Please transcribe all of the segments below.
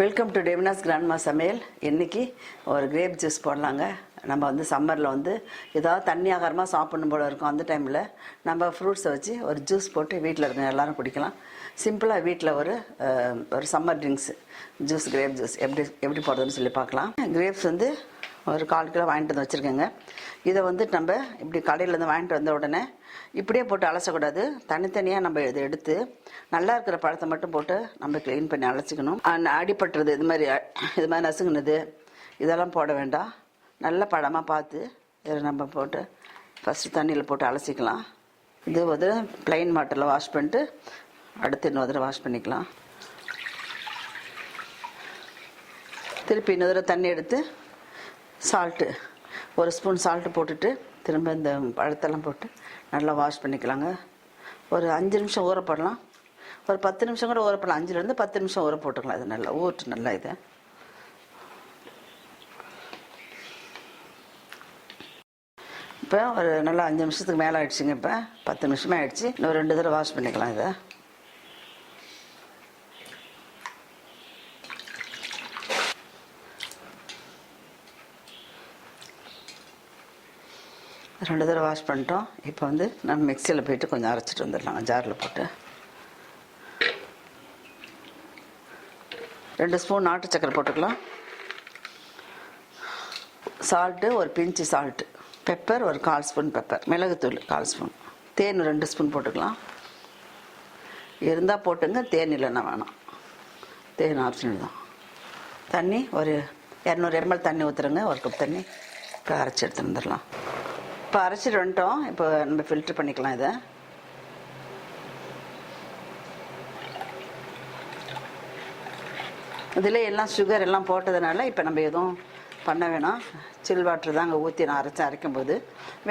Welcome to டெமினாஸ் grandma சமையல் இன்றைக்கி ஒரு கிரேப் ஜூஸ் போடலாங்க. நம்ம வந்து சம்மரில் வந்து ஏதாவது தண்ணி ஆகாரமாக சாப்பிடணும் போல இருக்கும் அந்த டைமில் நம்ம ஃப்ரூட்ஸை வச்சு ஒரு ஜூஸ் போட்டு வீட்டில் இருக்க எல்லோரும் குடிக்கலாம். சிம்பிளாக வீட்டில் ஒரு ஒரு summer drinks juice grape juice எப்படி எப்படி போடுறதுன்னு சொல்லி பார்க்கலாம். கிரேப்ஸ் வந்து ஒரு கால் கிலோ வாங்கிட்டு வந்து வச்சுருக்கேங்க. இதை வந்து நம்ம இப்படி கடையிலேருந்து வாங்கிட்டு வந்த உடனே இப்படியே போட்டு அலசக்கூடாது. தனித்தனியாக நம்ம இதை எடுத்து நல்லா இருக்கிற பழத்தை மட்டும் போட்டு நம்ம க்ளீன் பண்ணி அலசிக்கணும். அடிப்பட்டுறது அடிபட்டுறது இது மாதிரி இது மாதிரி நசுங்கினது இதெல்லாம் போட வேண்டாம். நல்ல பழமாக பார்த்து இதை நம்ம போட்டு ஃபஸ்ட்டு தண்ணியில் போட்டு அலசிக்கலாம். இது வந்து ப்ளைன் வாட்டரில் வாஷ் பண்ணிட்டு அடுத்து இன்னொரு தடவை வாஷ் பண்ணிக்கலாம். திருப்பி இன்னொரு தடவை தண்ணி எடுத்து சால்ட்டு ஒரு ஸ்பூன் சால்ட்டு போட்டுட்டு திரும்ப இந்த பழத்தெல்லாம் போட்டு நல்லா வாஷ் பண்ணிக்கலாங்க. ஒரு அஞ்சு நிமிஷம் ஊற போடலாம் ஒரு பத்து நிமிஷம் கூட ஊற போடலாம் அஞ்சுலேருந்து பத்து நிமிஷம் ஊற போட்டுக்கலாம். இது நல்லா ஊற்று நல்லா இது. இப்போ ஒரு நல்லா அஞ்சு நிமிஷத்துக்கு மேலே ஆகிடுச்சிங்க இப்போ. பத்து நிமிஷமே ஆகிடுச்சி இன்னும் ரெண்டு தடவை வாஷ் பண்ணிக்கலாம் இதை. ரெண்டு தடவை வாஷ் பண்ணிட்டோம். இப்போ வந்து நம்ம மிக்சியில் போயிட்டு கொஞ்சம் அரைச்சிட்டு வந்துடலாம் ஜாரில் போட்டு. ரெண்டு ஸ்பூன் நாட்டு சக்கரை போட்டுக்கலாம். சால்ட்டு ஒரு பிஞ்சு சால்ட்டு பெப்பர் ஒரு கால் ஸ்பூன் பெப்பர் மிளகுத்தூள் கால் ஸ்பூன். தேன் ரெண்டு ஸ்பூன் போட்டுக்கலாம். இருந்தால் போட்டுங்க. தேன் இல்லைன்னா வேணாம். தேன் ஆப்ஷனல் தான். தண்ணி ஒரு இரநூறு எம்எல் தண்ணி ஊற்றுறங்க ஒரு கப் தண்ணி. அரைச்சி எடுத்து வந்துடலாம். இப்போ அரைச்சிட்டு வந்துட்டோம். இப்போ நம்ம ஃபில்ட்ரு பண்ணிக்கலாம் இதை. இதில் எல்லாம் சுகர் எல்லாம் போட்டதுனால இப்போ நம்ம எதுவும் பண்ண வேணாம். சில் வாட்டர் தான் அங்கே ஊற்றி நான் அரைச்சி அரைக்கும்போது.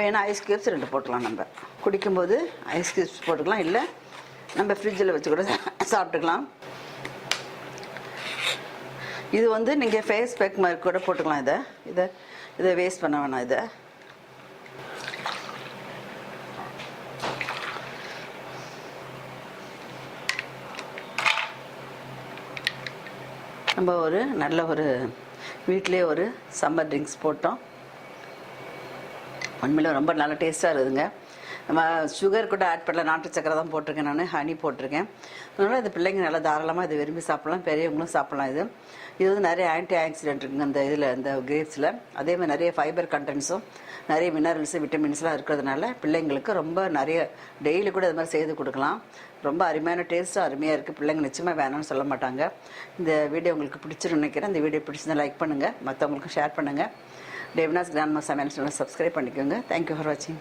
வேணால் ஐஸ் கியூப்ஸ் ரெண்டு போட்டுக்கலாம் நம்ம. குடிக்கும்போது ஐஸ் கியூப்ஸ் போட்டுக்கலாம். இல்லை நம்ம ஃப்ரிட்ஜில் வச்சு கூட சாப்பிட்டுக்கலாம். இது வந்து நீங்கள் ஃபேஸ் பேக் மாதிரி கூட போட்டுக்கலாம் இதை. இதை இதை வேஸ்ட் பண்ண வேணாம் இதை. நம்ம ஒரு நல்ல ஒரு வீட்டிலே ஒரு சம்மர் ட்ரிங்க்ஸ் போட்டோம். உண்மையில் ரொம்ப நல்ல டேஸ்ட்டாக இருக்குதுங்க நம்ம சுகர் கூட ஆட் பண்ணல நாட்டு சக்கரை தான் போட்டிருக்கேன் நான் ஹனி போட்டிருக்கேன். அதனால் இது பிள்ளைங்க நல்லா தாராளமாக இது விரும்பி சாப்பிட்லாம் பெரியவங்களும் சாப்பிடலாம் இது. இது வந்து நிறைய ஆன்டி ஆக்சிடென்ட் இருக்குங்க அந்த இதில் இந்த கிரேப்ஸில் அதே மாதிரி நிறைய ஃபைபர் கண்டென்ட்ஸும் நிறைய மினரல்ஸு விட்டமின்ஸ்லாம் இருக்கிறதுனால பிள்ளைங்களுக்கு ரொம்ப நிறைய டெய்லி கூட இது மாதிரி செய்து கொடுக்கலாம். ரொம்ப அருமையான டேஸ்ட்டும் அருமையாக இருக்குது பிள்ளைங்க நிச்சயமாக வேணாம்னு சொல்ல மாட்டாங்க. இந்த வீடியோ உங்களுக்கு பிடிச்சிருன்னு நினைக்கிறேன். இந்த வீடியோ பிடிச்சிருந்தா லைக் பண்ணுங்கள் மற்றவங்களுக்கும் ஷேர் பண்ணுங்கள் டேவினாஸ் கிராண்ட்மா சமையல் சப்ஸ்கிரைப் பண்ணிக்கோங்க. தேங்க்யூ ஃபார் வாட்சிங்